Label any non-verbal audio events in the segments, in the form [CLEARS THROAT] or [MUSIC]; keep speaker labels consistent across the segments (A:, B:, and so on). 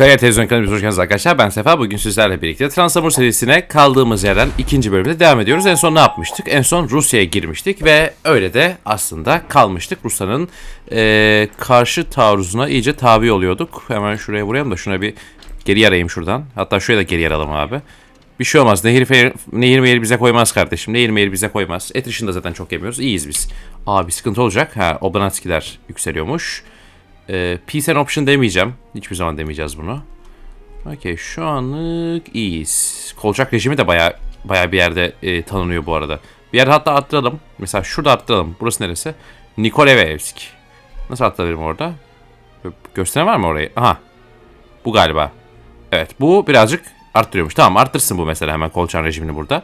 A: Kaya Televizyon kanalımıza hoş geldiniz arkadaşlar. Ben Sefa. Bugün sizlerle birlikte Transamur serisine kaldığımız yerden ikinci bölümde devam ediyoruz. En son ne yapmıştık? En son Rusya'ya girmiştik ve öyle de aslında kalmıştık. Rusya'nın eee, karşı taarruzuna iyice tabi oluyorduk. Hemen şuraya vurayım da şuna bir geri yarayayım şuradan. Hatta şuraya da geri yaralım abi. Bir şey olmaz. Nehir, fe- nehir mehir bize koymaz kardeşim. Nehir mehir bize koymaz. Et dışında zaten çok yemiyoruz. İyiyiz biz. Aa bir sıkıntı olacak. Ha Obanatskiler yükseliyormuş. Ee, peace and option demeyeceğim. Hiçbir zaman demeyeceğiz bunu. Okey şu anlık iyiyiz. Kolçak rejimi de baya baya bir yerde e, tanınıyor bu arada. Bir yerde hatta arttıralım. Mesela şurada arttıralım. Burası neresi? Nikolevevsk. Nasıl arttırabilirim orada? Gö- Gösteren var mı orayı? Aha. Bu galiba. Evet bu birazcık arttırıyormuş. Tamam arttırsın bu mesela hemen kolçak rejimini burada.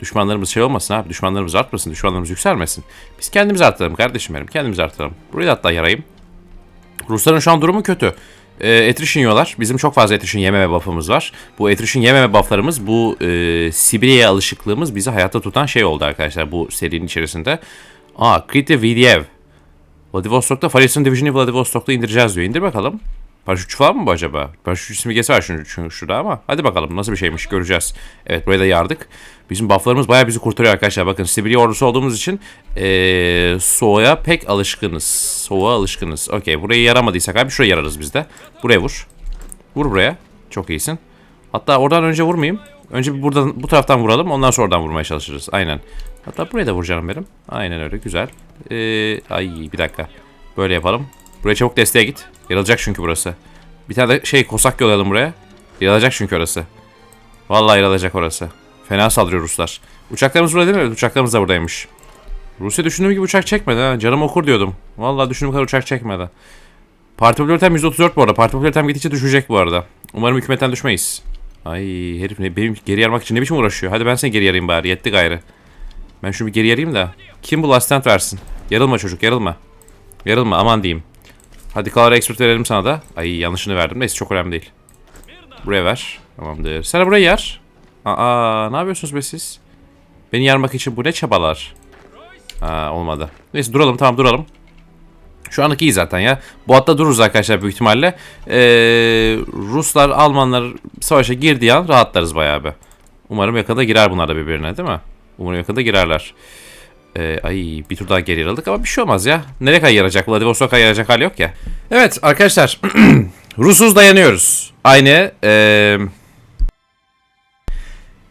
A: Düşmanlarımız şey olmasın abi. Düşmanlarımız artmasın. Düşmanlarımız yükselmesin. Biz kendimiz arttıralım kardeşim benim. Kendimiz arttıralım. Burayı da hatta yarayayım. Rusların şu an durumu kötü. E, etrişin yiyorlar. Bizim çok fazla etrişin yememe buff'ımız var. Bu etrişin yememe buff'larımız, bu e, Sibirya'ya alışıklığımız bizi hayatta tutan şey oldu arkadaşlar bu serinin içerisinde. Aa, Krite Vidyev. Vladivostok'ta Falis'in Division'ı Vladivostok'ta indireceğiz diyor. İndir bakalım. Paraşütçü falan mı bu acaba? Paraşütçü simgesi var şunu, şurada ama. Hadi bakalım nasıl bir şeymiş göreceğiz. Evet buraya da yardık. Bizim bufflarımız bayağı bizi kurtarıyor arkadaşlar. Bakın Sibirya ordusu olduğumuz için ee, soğuğa pek alışkınız. Soğuğa alışkınız. Okey burayı yaramadıysak abi şuraya yararız biz de. Buraya vur. Vur buraya. Çok iyisin. Hatta oradan önce vurmayayım. Önce bir buradan bu taraftan vuralım. Ondan sonra oradan vurmaya çalışırız. Aynen. Hatta buraya da vuracağım benim. Aynen öyle. Güzel. Ee, ay bir dakika. Böyle yapalım. Buraya çabuk desteğe git. Yarılacak çünkü burası. Bir tane de şey kosak yollayalım buraya. Yarılacak çünkü orası. Vallahi yarılacak orası. Fena saldırıyor Ruslar. Uçaklarımız burada değil mi? Evet, uçaklarımız da buradaymış. Rusya düşündüğüm gibi uçak çekmedi ha. Canım okur diyordum. Vallahi düşündüğüm kadar uçak çekmedi. Parti popülaritem %34 bu arada. Parti popülaritem gittikçe düşecek bu arada. Umarım hükümetten düşmeyiz. Ay herif ne, benim geri yarmak için ne biçim uğraşıyor. Hadi ben seni geri yarayayım bari. Yetti gayrı. Ben şunu bir geri yarayayım da. Kim bu asistant versin? Yarılma çocuk yarılma. Yarılma aman diyeyim. Hadi Color Expert verelim sana da. Ay yanlışını verdim. Neyse çok önemli değil. Buraya ver. Tamamdır. Sen de burayı yar. Aa ne yapıyorsunuz be siz? Beni yarmak için bu ne çabalar? Aa olmadı. Neyse duralım tamam duralım. Şu anlık iyi zaten ya. Bu hatta dururuz arkadaşlar büyük ihtimalle. Ee, Ruslar, Almanlar savaşa girdiği an rahatlarız bayağı bir. Umarım yakında girer bunlar da birbirine değil mi? Umarım yakında girerler. Ee, ay bir tur daha geri yarıldık ama bir şey olmaz ya. Nereye kadar yarayacak? Vladivostok'a yarayacak hali yok ya. Evet arkadaşlar. [CLEARS THROAT] Rusuz dayanıyoruz. Aynı eee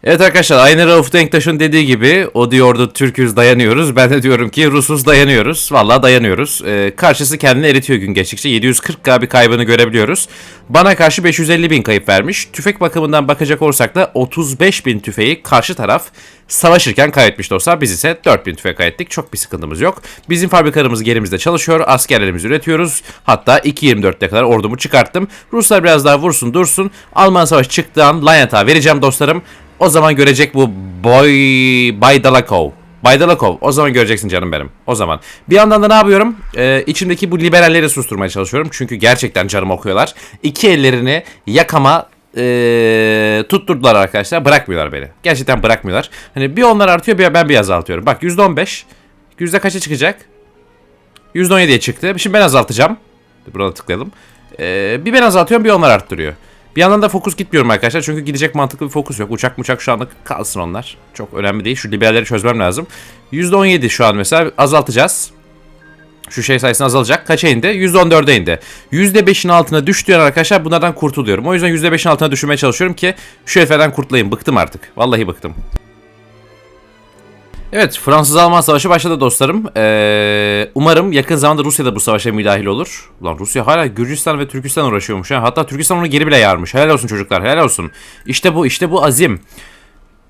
A: Evet arkadaşlar aynı Rauf Denktaş'ın dediği gibi o diyordu Türküz dayanıyoruz. Ben de diyorum ki Rusuz dayanıyoruz. Vallahi dayanıyoruz. Ee, karşısı kendini eritiyor gün geçtikçe. 740k bir kaybını görebiliyoruz. Bana karşı 550 bin kayıp vermiş. Tüfek bakımından bakacak olursak da 35 bin tüfeği karşı taraf savaşırken kaybetmiş dostlar. Biz ise 4000 tüfek kaybettik. Çok bir sıkıntımız yok. Bizim fabrikalarımız yerimizde çalışıyor. Askerlerimizi üretiyoruz. Hatta 2.24'te kadar ordumu çıkarttım. Ruslar biraz daha vursun dursun. Alman savaşı çıktığı an Lanyat'a vereceğim dostlarım. O zaman görecek bu Boy Baydalakov. Baydalakov. O zaman göreceksin canım benim. O zaman. Bir yandan da ne yapıyorum? Ee, içimdeki bu liberalleri susturmaya çalışıyorum. Çünkü gerçekten canım okuyorlar. İki ellerini yakama ee, tutturdular arkadaşlar. Bırakmıyorlar beni. Gerçekten bırakmıyorlar. Hani bir onlar artıyor bir ben bir azaltıyorum. Bak %15. Yüzde kaça çıkacak? %17'ye çıktı. Şimdi ben azaltacağım. Burada tıklayalım. Ee, bir ben azaltıyorum bir onlar arttırıyor. Bir yandan da fokus gitmiyorum arkadaşlar çünkü gidecek mantıklı bir fokus yok. Uçak uçak şu anlık kalsın onlar. Çok önemli değil. Şu liberalleri çözmem lazım. %17 şu an mesela azaltacağız. Şu şey sayısını azalacak. Kaça indi? %14'e indi. %5'in altına düştüğü arkadaşlar bunlardan kurtuluyorum. O yüzden %5'in altına düşürmeye çalışıyorum ki şu heriflerden kurtulayım. Bıktım artık. Vallahi bıktım. Evet Fransız-Alman savaşı başladı dostlarım. Ee, umarım yakın zamanda Rusya da bu savaşa müdahil olur. Ulan Rusya hala Gürcistan ve Türkistan uğraşıyormuş. Ha. Hatta Türkistan onu geri bile yarmış. Helal olsun çocuklar helal olsun. İşte bu işte bu azim.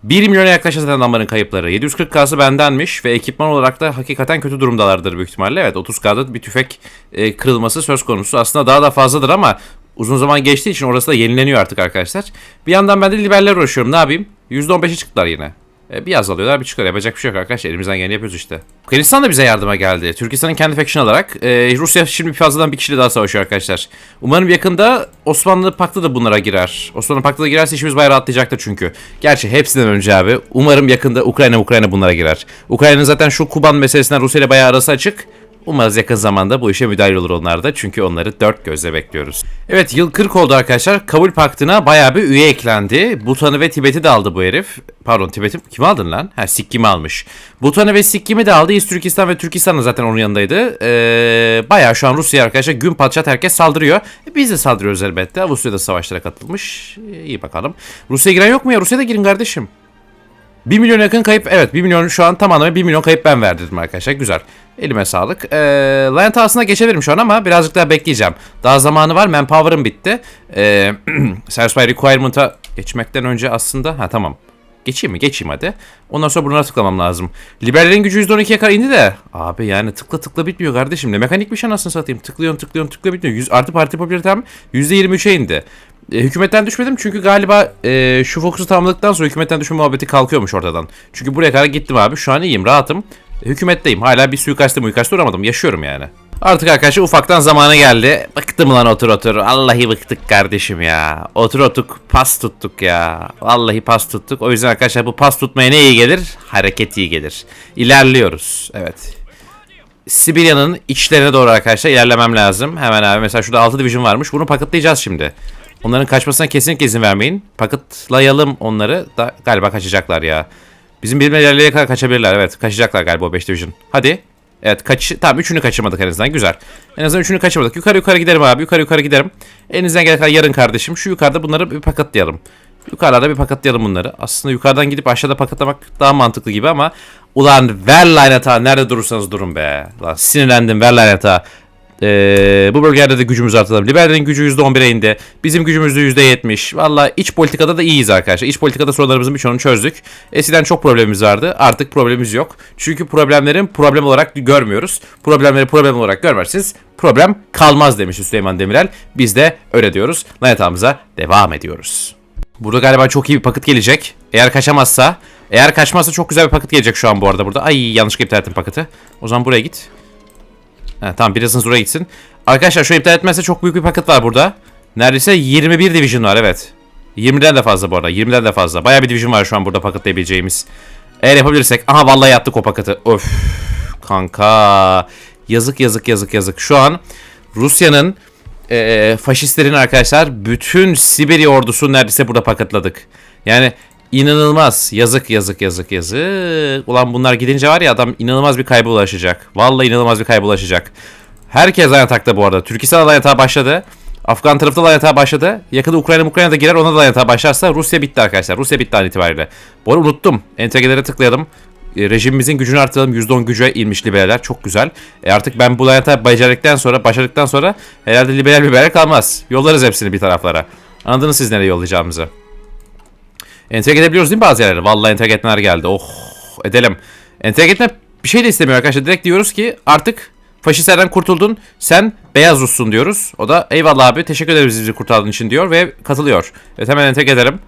A: 1 milyona yaklaşan zaten adamların kayıpları. 740K'sı bendenmiş ve ekipman olarak da hakikaten kötü durumdalardır büyük ihtimalle. Evet 30K'da bir tüfek e, kırılması söz konusu. Aslında daha da fazladır ama uzun zaman geçtiği için orası da yenileniyor artık arkadaşlar. Bir yandan ben de liberler uğraşıyorum. Ne yapayım? %15'e çıktılar yine. E, bir azalıyorlar bir çıkıyor. Yapacak bir şey yok arkadaşlar. Elimizden geleni yapıyoruz işte. Afganistan da bize yardıma geldi. Türkistan'ın kendi faction olarak. E, Rusya şimdi fazladan bir kişiyle daha savaşıyor arkadaşlar. Umarım yakında Osmanlı Paktı da bunlara girer. Osmanlı Paktı da girerse işimiz bayağı rahatlayacaktır çünkü. Gerçi hepsinden önce abi. Umarım yakında Ukrayna Ukrayna bunlara girer. Ukrayna'nın zaten şu Kuban meselesinden Rusya ile bayağı arası açık. Umarız yakın zamanda bu işe müdahil olur onlar da. Çünkü onları dört gözle bekliyoruz. Evet yıl 40 oldu arkadaşlar. Kabul Paktı'na bayağı bir üye eklendi. Butan'ı ve Tibet'i de aldı bu herif. Pardon Tibet'i kim aldın lan? Ha Sikkim'i almış. Butan'ı ve Sikkim'i de aldı. İst Türkistan ve Türkistan da zaten onun yanındaydı. Ee, bayağı şu an Rusya arkadaşlar gün patçat herkes saldırıyor. E, biz de saldırıyoruz elbette. Avusturya da savaşlara katılmış. Ee, iyi bakalım. Rusya'ya giren yok mu ya? Rusya'da girin kardeşim. 1 milyon yakın kayıp evet 1 milyon şu an tam anlamıyla 1 milyon kayıp ben verdim arkadaşlar güzel. Elime sağlık. Ee, Lion Towers'ına geçebilirim şu an ama birazcık daha bekleyeceğim. Daha zamanı var manpower'ım bitti. Ee, [CLEARS THROAT] by Requirement'a geçmekten önce aslında ha tamam. Geçeyim mi? Geçeyim hadi. Ondan sonra buna tıklamam lazım. Liberallerin gücü %12'ye kadar indi de. Abi yani tıkla tıkla bitmiyor kardeşim. Ne mekanik bir şey anasını satayım. Tıklıyorum tıklıyorum tıkla bitmiyor. 100 artı parti popülaritem %23'e indi. E, hükümetten düşmedim çünkü galiba e, şu fokusu tamamladıktan sonra hükümetten düşme muhabbeti kalkıyormuş ortadan. Çünkü buraya kadar gittim abi. Şu an iyiyim, rahatım. E, hükümetteyim. Hala bir suikaste muikaste uğramadım. Yaşıyorum yani. Artık arkadaşlar ufaktan zamanı geldi. Bıktım lan otur otur. Vallahi bıktık kardeşim ya. Otur otuk pas tuttuk ya. Vallahi pas tuttuk. O yüzden arkadaşlar bu pas tutmaya ne iyi gelir? Hareket iyi gelir. İlerliyoruz. Evet. Sibirya'nın içlerine doğru arkadaşlar ilerlemem lazım. Hemen abi mesela şurada 6 division varmış. Bunu paketlayacağız şimdi. Onların kaçmasına kesinlikle izin vermeyin. Paketlayalım onları. Da galiba kaçacaklar ya. Bizim birimler ilerleye kadar kaçabilirler. Evet kaçacaklar galiba o 5 division. Hadi. Evet kaç tamam üçünü kaçırmadık en azından güzel. En azından üçünü kaçırmadık. Yukarı yukarı giderim abi. Yukarı yukarı giderim. Elinizden gelen kadar yarın kardeşim. Şu yukarıda bunları bir paketlayalım. Yukarıda bir paketlayalım bunları. Aslında yukarıdan gidip aşağıda paketlamak daha mantıklı gibi ama ulan ver lanet nerede durursanız durun be. Lan sinirlendim ver lanet ee, bu bölgelerde de gücümüzü artıralım. Liberal'in gücü %11'e indi. Bizim gücümüz de %70. Valla iç politikada da iyiyiz arkadaşlar. İç politikada sorunlarımızın birçoğunu çözdük. Eskiden çok problemimiz vardı. Artık problemimiz yok. Çünkü problemlerin problem olarak görmüyoruz. Problemleri problem olarak görmezsiniz. Problem kalmaz demiş Süleyman Demirel. Biz de öyle diyoruz. Lanetağımıza devam ediyoruz. Burada galiba çok iyi bir paket gelecek. Eğer kaçamazsa, eğer kaçmazsa çok güzel bir paket gelecek şu an bu arada burada. Ay yanlışlıkla iptal ettim paketi. O zaman buraya git. He, tamam birazınız oraya gitsin. Arkadaşlar şu iptal etmezse çok büyük bir paket var burada. Neredeyse 21 division var evet. 20'den de fazla bu arada. 20'den de fazla. Bayağı bir division var şu an burada paketleyebileceğimiz. Eğer yapabilirsek. Aha vallahi yaptık o paketi. Öf. Kanka. Yazık yazık yazık yazık. Şu an Rusya'nın e, faşistlerin arkadaşlar bütün Sibirya ordusunu neredeyse burada paketladık. Yani İnanılmaz. Yazık yazık yazık yazık. Ulan bunlar gidince var ya adam inanılmaz bir kayba ulaşacak. Vallahi inanılmaz bir kayba ulaşacak. Herkes aynı atakta bu arada. Türkistan aynı başladı. Afgan tarafta da aynı başladı. Yakında Ukrayna Ukrayna da girer ona da aynı başlarsa Rusya bitti arkadaşlar. Rusya bitti an itibariyle. Bu arada unuttum. Entegrelere tıklayalım. E, rejimimizin gücünü artıralım. %10 güce inmiş liberaller. Çok güzel. E artık ben bu layata başardıktan sonra, başardıktan sonra herhalde liberal liberal kalmaz. Yollarız hepsini bir taraflara. Anladınız siz nereye yollayacağımızı. Entegre edebiliyoruz değil mi bazı yerlere? Vallahi entegre etmeler geldi. Oh edelim. Entegre etme bir şey de istemiyor arkadaşlar. Direkt diyoruz ki artık faşistlerden kurtuldun. Sen beyaz Rus'sun diyoruz. O da eyvallah abi teşekkür ederiz bizi kurtardığın için diyor ve katılıyor. Evet hemen entegre edelim.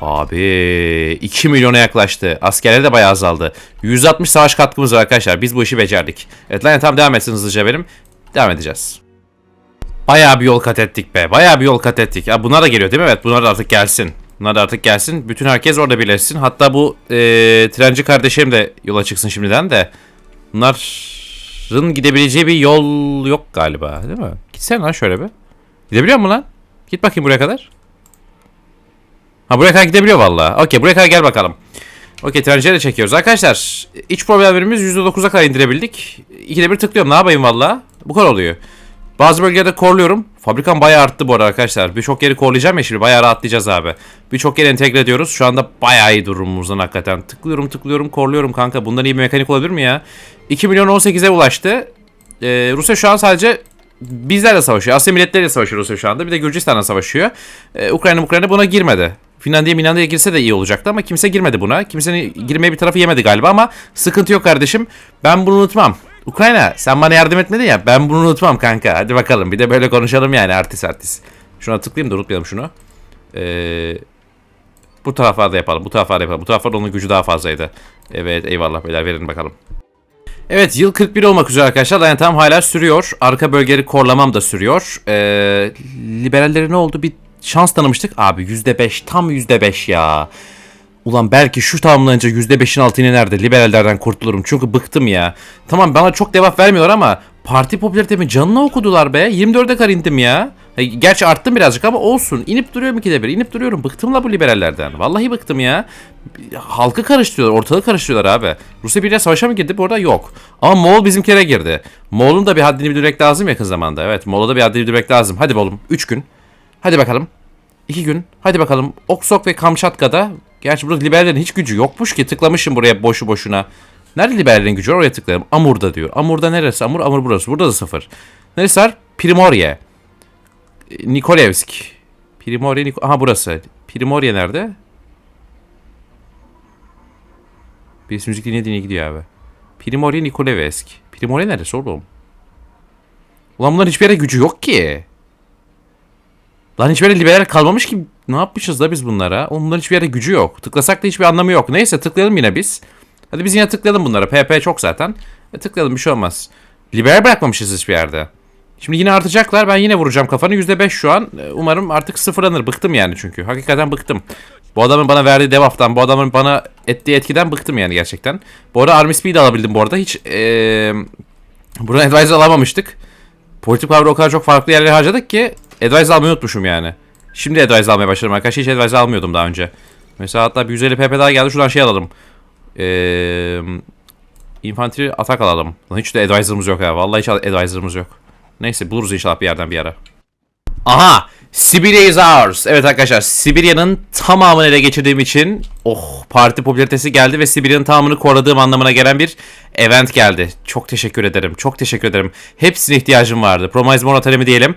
A: Abi 2 milyona yaklaştı. Askerleri de bayağı azaldı. 160 savaş katkımız var arkadaşlar. Biz bu işi becerdik. Evet lan tam devam etsin hızlıca benim. Devam edeceğiz. Bayağı bir yol kat ettik be. Bayağı bir yol kat ettik. Ya bunlar da geliyor değil mi? Evet bunlar da artık gelsin. Bunlar da artık gelsin. Bütün herkes orada birleşsin. Hatta bu e, trenci kardeşim de yola çıksın şimdiden de. Bunların gidebileceği bir yol yok galiba değil mi? Gitsene lan şöyle bir. Gidebiliyor mu lan? Git bakayım buraya kadar. Ha buraya kadar gidebiliyor valla. Okey buraya kadar gel bakalım. Okey trenciye de çekiyoruz. Arkadaşlar iç problemlerimiz %9'a kadar indirebildik. İkide bir tıklıyorum ne yapayım valla. Bu kadar oluyor. Bazı bölgelerde korluyorum. Fabrikam bayağı arttı bu arada arkadaşlar. Birçok yeri korlayacağım ya şimdi bayağı rahatlayacağız abi. Birçok yeri entegre ediyoruz. Şu anda bayağı iyi durumumuzdan hakikaten. Tıklıyorum tıklıyorum korluyorum kanka. Bundan iyi bir mekanik olabilir mi ya? 2 milyon 18'e ulaştı. Ee, Rusya şu an sadece bizlerle savaşıyor. Asya milletleriyle savaşıyor Rusya şu anda. Bir de Gürcistan'la savaşıyor. Ee, Ukrayna Ukrayna buna girmedi. Finlandiya Finlandiya girse de iyi olacaktı ama kimse girmedi buna. Kimsenin girmeye bir tarafı yemedi galiba ama sıkıntı yok kardeşim. Ben bunu unutmam. Ukrayna sen bana yardım etmedin ya ben bunu unutmam kanka. Hadi bakalım bir de böyle konuşalım yani artist artist. Şuna tıklayayım da unutmayalım şunu. Ee, bu taraflarda yapalım bu taraflarda yapalım. Bu taraflarda onun gücü daha fazlaydı. Evet eyvallah beyler verin bakalım. Evet yıl 41 olmak üzere arkadaşlar. Yani tam hala sürüyor. Arka bölgeleri korlamam da sürüyor. Ee, liberallere ne oldu? Bir şans tanımıştık. Abi %5 tam %5 ya. Ulan belki şu tamamlanınca %5'in altına nerede liberallerden kurtulurum. Çünkü bıktım ya. Tamam bana çok devap vermiyorlar ama parti popülaritemi canına okudular be. 24'e kadar indim ya. Gerçi arttım birazcık ama olsun. İnip duruyorum ikide bir. inip duruyorum. Bıktım la bu liberallerden. Vallahi bıktım ya. Halkı karıştırıyorlar. Ortalığı karıştırıyorlar abi. Rusya biriyle savaşa mı girdi? Bu arada yok. Ama Moğol bizimkilere girdi. Moğol'un da bir haddini bildirmek lazım yakın zamanda. Evet Moğol'a da bir haddini bildirmek lazım. Hadi oğlum. 3 gün. Hadi bakalım. 2 gün. Hadi bakalım. Oksok ve Kamçatka'da. Gerçi burada liberallerin hiç gücü yokmuş ki. Tıklamışım buraya boşu boşuna. Nerede liberallerin gücü var? Oraya tıklayalım. Amur'da diyor. Amur'da neresi? Amur, Amur burası. Burada da sıfır. Neresi var? Primorye. E, Nikolevsk. Primorye, Nik- Aha burası. Primorye nerede? Birisi müzik dinleye dinleye gidiyor abi. Primorye, Nikolevsk. Primorye neresi oğlum? Ulan bunların hiçbir yere gücü yok ki. Lan hiçbir yere liberal kalmamış ki. Ne yapmışız da biz bunlara? Oğlum Bunların hiçbir yere gücü yok. Tıklasak da hiçbir anlamı yok. Neyse tıklayalım yine biz. Hadi biz yine tıklayalım bunlara. PP çok zaten. E, tıklayalım bir şey olmaz. Liberal bırakmamışız hiçbir yerde. Şimdi yine artacaklar. Ben yine vuracağım kafanı. %5 şu an. E, Umarım artık sıfırlanır. Bıktım yani çünkü. Hakikaten bıktım. Bu adamın bana verdiği devaftan, bu adamın bana ettiği etkiden bıktım yani gerçekten. Bu arada Army Speed alabildim bu arada. Hiç eee buradan advisor alamamıştık. Politik power'ı o kadar çok farklı yerlere harcadık ki advisor almayı unutmuşum yani. Şimdi advisor almaya başladım arkadaşlar. Hiç advisor almıyordum daha önce. Mesela hatta bir 150 pp daha geldi. Şuradan şey alalım. Eee infantry atak alalım. Lan hiç de advisor'ımız yok ya. Vallahi hiç advisor'ımız yok. Neyse buluruz inşallah bir yerden bir ara. Aha! Sibirya is ours. Evet arkadaşlar Sibirya'nın tamamını ele geçirdiğim için oh parti popülaritesi geldi ve Sibirya'nın tamamını korladığım anlamına gelen bir event geldi. Çok teşekkür ederim. Çok teşekkür ederim. Hepsine ihtiyacım vardı. Promise Moratorium'u diyelim.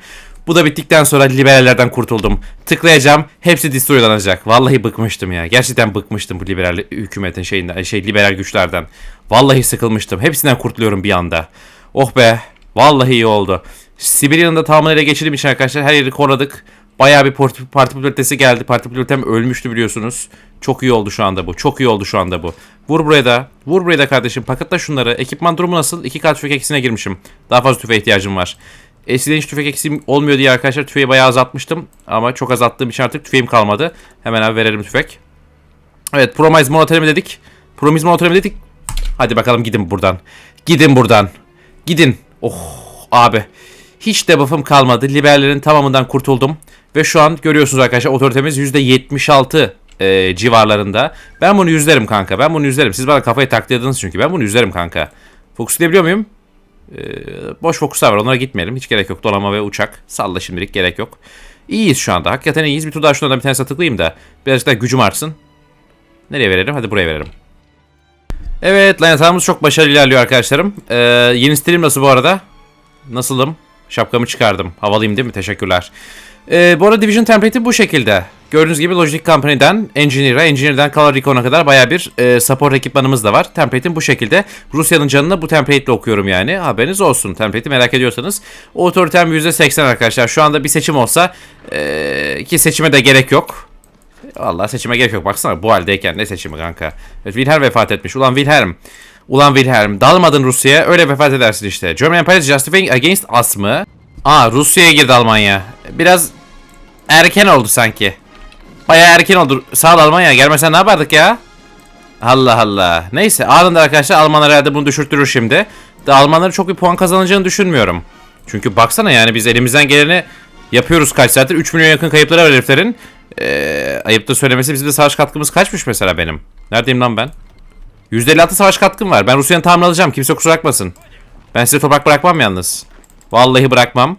A: Bu da bittikten sonra liberallerden kurtuldum. Tıklayacağım. Hepsi destroylanacak. Vallahi bıkmıştım ya. Gerçekten bıkmıştım bu liberal hükümetin şeyinden, şey liberal güçlerden. Vallahi sıkılmıştım. Hepsinden kurtuluyorum bir anda. Oh be. Vallahi iyi oldu. Sibirya'nın da tamamını ele geçirdiğim için arkadaşlar her yeri korudık. Bayağı bir parti, parti popülaritesi geldi. Parti popülaritem ölmüştü biliyorsunuz. Çok iyi oldu şu anda bu. Çok iyi oldu şu anda bu. Vur buraya da. Vur buraya da kardeşim. Paketla şunları. Ekipman durumu nasıl? İki kat tüfek eksisine girmişim. Daha fazla tüfeğe ihtiyacım var. Eskiden hiç tüfek eksiğim olmuyor diye arkadaşlar tüfeği bayağı azaltmıştım. Ama çok azalttığım için artık tüfeğim kalmadı. Hemen abi verelim tüfek. Evet Promise Moratorium dedik. Promise Moratorium dedik. Hadi bakalım gidin buradan. Gidin buradan. Gidin. Oh abi. Hiç debuff'ım kalmadı. Liberallerin tamamından kurtuldum. Ve şu an görüyorsunuz arkadaşlar otoritemiz %76 e, civarlarında. Ben bunu yüzlerim kanka. Ben bunu yüzlerim. Siz bana kafayı taktırdınız çünkü. Ben bunu yüzlerim kanka. Fokuslayabiliyor muyum? Ee, boş fokuslar var. Onlara gitmeyelim. Hiç gerek yok. Dolama ve uçak. Salla şimdilik gerek yok. İyiyiz şu anda. Hakikaten iyiyiz. Bir tur daha şunlardan bir tanesine tıklayayım da. Birazcık daha gücüm artsın. Nereye verelim? Hadi buraya verelim. Evet lan yatağımız çok başarılı ilerliyor arkadaşlarım. Ee, yeni stilim nasıl bu arada? Nasılım? Şapkamı çıkardım. Havalıyım değil mi? Teşekkürler. Ee, bu arada Division template'i bu şekilde. Gördüğünüz gibi Logic Company'den Engineer'a, Engineer'dan Color Recon'a kadar baya bir e, support ekipmanımız da var. Template'im bu şekilde. Rusya'nın canını bu template'le okuyorum yani. Haberiniz olsun. Template'i merak ediyorsanız. Otoritem %80 arkadaşlar. Şu anda bir seçim olsa e, ki seçime de gerek yok. Vallahi seçime gerek yok. Baksana bu haldeyken ne seçimi kanka. Evet, Wilhelm vefat etmiş. Ulan Wilhelm. Ulan Wilhelm. Dalmadın Rusya'ya öyle vefat edersin işte. German Empire is justifying against us mı? Aa Rusya'ya girdi Almanya. Biraz erken oldu sanki. Bayağı erken oldu. Sağ ol Almanya. Gelmesen ne yapardık ya? Allah Allah. Neyse anında arkadaşlar Almanlar herhalde bunu düşürtürür şimdi. De Almanların çok bir puan kazanacağını düşünmüyorum. Çünkü baksana yani biz elimizden geleni yapıyoruz kaç saattir. 3 milyon yakın kayıpları var heriflerin. Ee, ayıp da söylemesi bizim de savaş katkımız kaçmış mesela benim. Neredeyim lan ben? %56 savaş katkım var. Ben Rusya'nın tamamını alacağım. Kimse kusura bakmasın. Ben size toprak bırakmam yalnız. Vallahi bırakmam.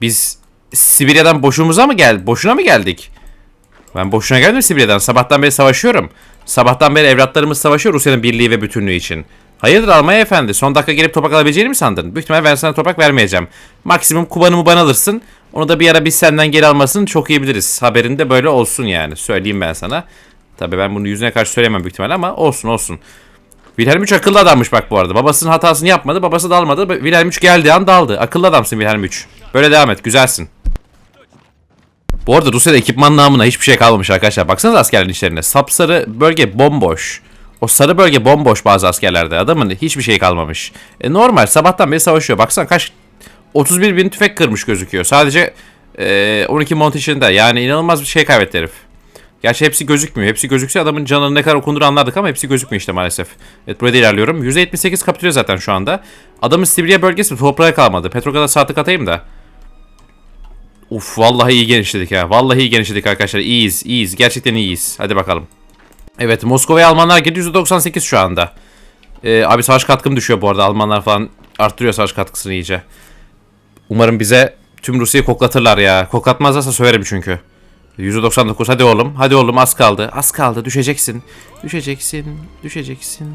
A: Biz Sibirya'dan boşumuza mı geldik? Boşuna mı geldik? Ben boşuna geldim Sibirya'dan. Sabahtan beri savaşıyorum. Sabahtan beri evlatlarımız savaşıyor Rusya'nın birliği ve bütünlüğü için. Hayırdır Almanya efendi? Son dakika gelip toprak alabileceğini mi sandın? Büyük ihtimalle ben sana toprak vermeyeceğim. Maksimum Kuban'ımı bana alırsın. Onu da bir ara biz senden geri almasını çok iyi biliriz. Haberinde böyle olsun yani. Söyleyeyim ben sana. Tabii ben bunu yüzüne karşı söyleyemem büyük ihtimalle ama olsun olsun. Wilhelm 3 akıllı adammış bak bu arada. Babasının hatasını yapmadı. Babası dalmadı. Wilhelm 3 geldiği an daldı. Akıllı adamsın Wilhelm 3. Böyle devam et. Güzelsin. Bu arada Rusya'da ekipman namına hiçbir şey kalmamış arkadaşlar. Baksanıza askerlerin işlerine. Sapsarı bölge bomboş. O sarı bölge bomboş bazı askerlerde. Adamın hiçbir şey kalmamış. E normal sabahtan beri savaşıyor. Baksana kaç 31 bin tüfek kırmış gözüküyor. Sadece e, 12 mont içinde. Yani inanılmaz bir şey kaybetti herif. Gerçi hepsi gözükmüyor. Hepsi gözükse adamın canının ne kadar okunduğunu anlardık ama hepsi gözükmüyor işte maalesef. Evet burada ilerliyorum. %78 kapitüle zaten şu anda. Adamın Sibirya bölgesi toprağa kalmadı. Petrograd'a saatlik atayım da. Uf vallahi iyi genişledik ha. Vallahi iyi genişledik arkadaşlar. İyiyiz, iyiyiz. Gerçekten iyiyiz. Hadi bakalım. Evet Moskova'ya Almanlar girdi %98 şu anda. Ee, abi savaş katkım düşüyor bu arada. Almanlar falan arttırıyor savaş katkısını iyice. Umarım bize tüm Rusya'yı koklatırlar ya. Koklatmazlarsa söverim çünkü. %99 hadi oğlum. Hadi oğlum az kaldı. Az kaldı. Düşeceksin. Düşeceksin. Düşeceksin.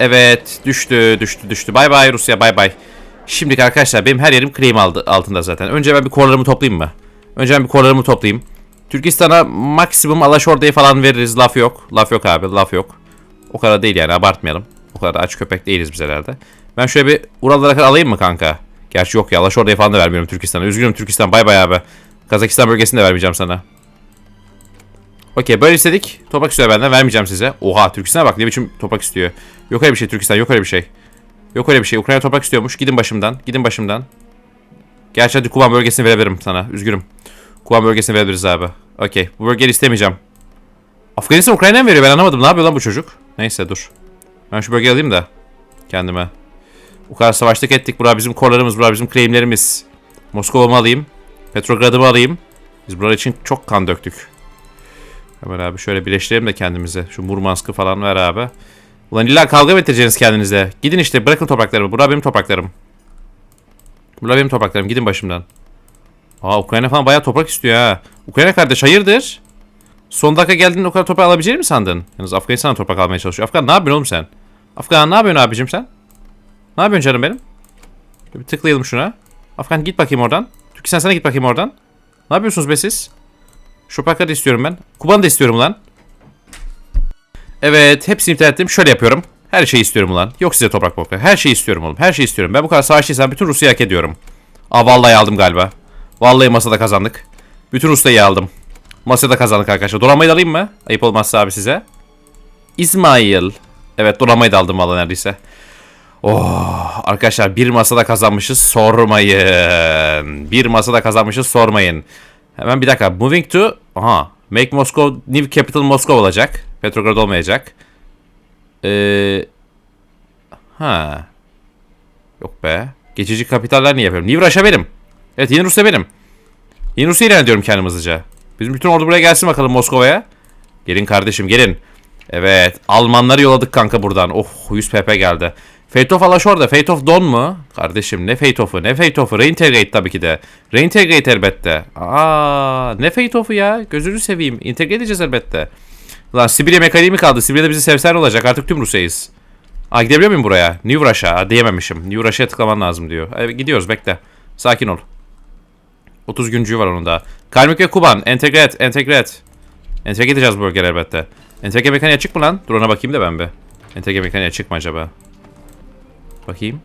A: Evet. Düştü. Düştü. Düştü. Bay bay Rusya. Bay bay. Şimdi arkadaşlar benim her yerim claim altında zaten. Önce ben bir korlarımı toplayayım mı? Önce ben bir korlarımı toplayayım. Türkistan'a maksimum Alaşorda'yı falan veririz. Laf yok. Laf yok abi. Laf yok. O kadar değil yani abartmayalım. O kadar aç köpek değiliz biz herhalde. Ben şöyle bir Urallara kadar alayım mı kanka? Gerçi yok ya Alaşorda'yı falan da vermiyorum Türkistan'a. Üzgünüm Türkistan bay bay abi. Kazakistan bölgesini de vermeyeceğim sana. Okey böyle istedik. Toprak istiyor benden vermeyeceğim size. Oha Türkistan'a bak ne biçim toprak istiyor. Yok öyle bir şey Türkistan yok öyle bir şey. Yok öyle bir şey. Ukrayna toprak istiyormuş. Gidin başımdan. Gidin başımdan. Gerçi hadi Kuban bölgesini verebilirim sana. Üzgünüm. Kuban bölgesini verebiliriz abi. Okey. Bu bölgeyi istemeyeceğim. Afganistan Ukrayna'ya mı veriyor? Ben anlamadım. Ne yapıyor lan bu çocuk? Neyse dur. Ben şu bölgeyi alayım da. Kendime. O kadar savaştık ettik. Bura bizim korlarımız. Bura bizim claimlerimiz. Moskova'mı alayım. Petrograd'ımı alayım. Biz buralar için çok kan döktük. Hemen abi şöyle birleştirelim de kendimize. Şu Murmansk'ı falan ver abi. Ulan illa kavga mı ettireceksiniz kendinize? Gidin işte bırakın topraklarımı. Bura benim topraklarım. Bura benim topraklarım. Gidin başımdan. Aa Ukrayna falan bayağı toprak istiyor ha. Ukrayna kardeş hayırdır? Son dakika geldiğinde o kadar toprak alabileceğini mi sandın? Yalnız Afganistan'a toprak almaya çalışıyor. Afgan ne yapıyorsun oğlum sen? Afgan ne yapıyorsun abicim sen? Ne yapıyorsun canım benim? Bir tıklayalım şuna. Afgan git bakayım oradan. Türkistan sana git bakayım oradan. Ne yapıyorsunuz be siz? Şu toprakları da istiyorum ben. Kuban'ı da istiyorum lan. Evet hepsini iptal ettim. Şöyle yapıyorum. Her şeyi istiyorum ulan. Yok size toprak toprak. Her şeyi istiyorum oğlum. Her şeyi istiyorum. Ben bu kadar savaşçıysam bütün Rusya'yı hak ediyorum. Aa vallahi aldım galiba. Vallahi masada kazandık. Bütün Rusya'yı aldım. Masada kazandık arkadaşlar. Donanmayı da alayım mı? Ayıp olmazsa abi size. İsmail. Evet donanmayı da aldım valla neredeyse. Oh arkadaşlar bir masada kazanmışız sormayın. Bir masada kazanmışız sormayın. Hemen bir dakika. Moving to... Aha. Make Moscow New Capital Moscow olacak. Petrograd olmayacak. Ee, ha. Yok be. Geçici kapitaller niye yapıyorum? Russia benim. Evet yeni Rusya benim. Yeni Rusya ilan ediyorum kendim hızlıca. Bizim bütün ordu buraya gelsin bakalım Moskova'ya. Gelin kardeşim gelin. Evet. Almanları yolladık kanka buradan. Oh 100 pp geldi. Fate of Alaş orada. Fate Don mu? Kardeşim ne Fate ne Fate of'u. Reintegrate tabii ki de. Reintegrate elbette. Aa ne Fate ya. Gözünü seveyim. Integrate edeceğiz elbette. Lan Sibirya mekaniği mi kaldı? Sibirya'da bizi sevsen olacak. Artık tüm Rusya'yız. Aa gidebiliyor muyum buraya? New Russia. Diyememişim. New Russia'ya tıklaman lazım diyor. Evet, gidiyoruz bekle. Sakin ol. 30 güncüğü var onun da. Kalmik ve Kuban. Entegrat. Entegrat. Entegre edeceğiz bu bölgeler elbette. Entegre mekaniğe açık mı lan? Dur ona bakayım da ben bir. Entegre mekaniğe açık mı acaba? Bakayım.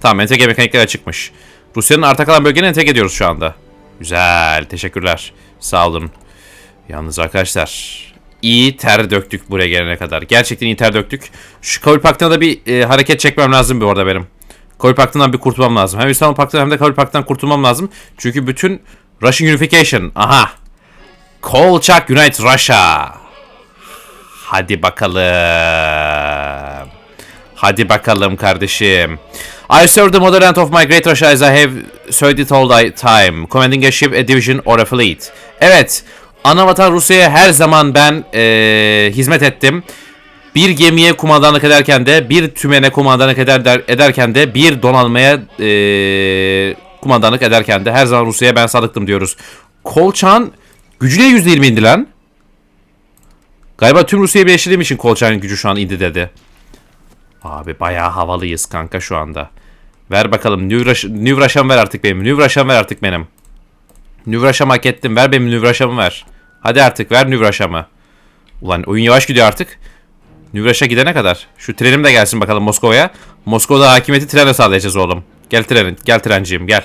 A: Tamam entegre mekanikler açıkmış. Rusya'nın arta kalan bölgeni entegre ediyoruz şu anda. Güzel. Teşekkürler. Sağ olun. Yalnız arkadaşlar iyi ter döktük buraya gelene kadar. Gerçekten iyi ter döktük. Şu Kabul Paktı'na da bir e, hareket çekmem lazım bir orada benim. Kabul Paktı'ndan bir kurtulmam lazım. Hem İstanbul Paktı'ndan hem de Kabul Paktı'ndan kurtulmam lazım. Çünkü bütün Russian Unification. Aha. Kolçak Unite Russia. Hadi bakalım. Hadi bakalım kardeşim. I serve the motherland of my great Russia as I have served it all the time. Commanding a ship, a division or a fleet. Evet. Anavatan Rusya'ya her zaman ben eee, hizmet ettim. Bir gemiye kumandanlık ederken de, bir tümene kumandanlık eder, der- ederken de, bir donanmaya eee, kumandanlık ederken de her zaman Rusya'ya ben sadıktım diyoruz. Kolçan gücüne %20 indi lan. Galiba tüm Rusya'yı birleştirdiğim için Kolçan'ın gücü şu an indi dedi. Abi bayağı havalıyız kanka şu anda. Ver bakalım. Russia'm ver artık benim. Russia'm ver artık benim. Russia'm hak ettim. Ver benim Russia'mı ver. Hadi artık ver New Russia'mı. Ulan oyun yavaş gidiyor artık. Russia gidene kadar. Şu trenim de gelsin bakalım Moskova'ya. Moskova'da hakimiyeti trenle sağlayacağız oğlum. Gel trenin. Gel trenciğim gel.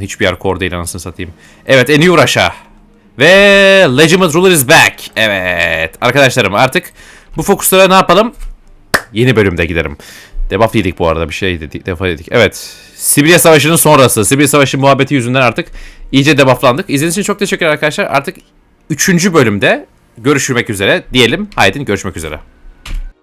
A: Hiçbir yer kor değil anasını satayım. Evet en Russia. Ve Legitimate Ruler is back. Evet. Arkadaşlarım artık bu fokuslara ne yapalım? Yeni bölümde giderim. Debuff yedik bu arada bir şey dedik. Defa yedik. Evet. Sibirya Savaşı'nın sonrası. Sibirya Savaşı muhabbeti yüzünden artık iyice debufflandık. İzlediğiniz için çok teşekkür arkadaşlar. Artık üçüncü bölümde görüşmek üzere diyelim. Haydi görüşmek üzere.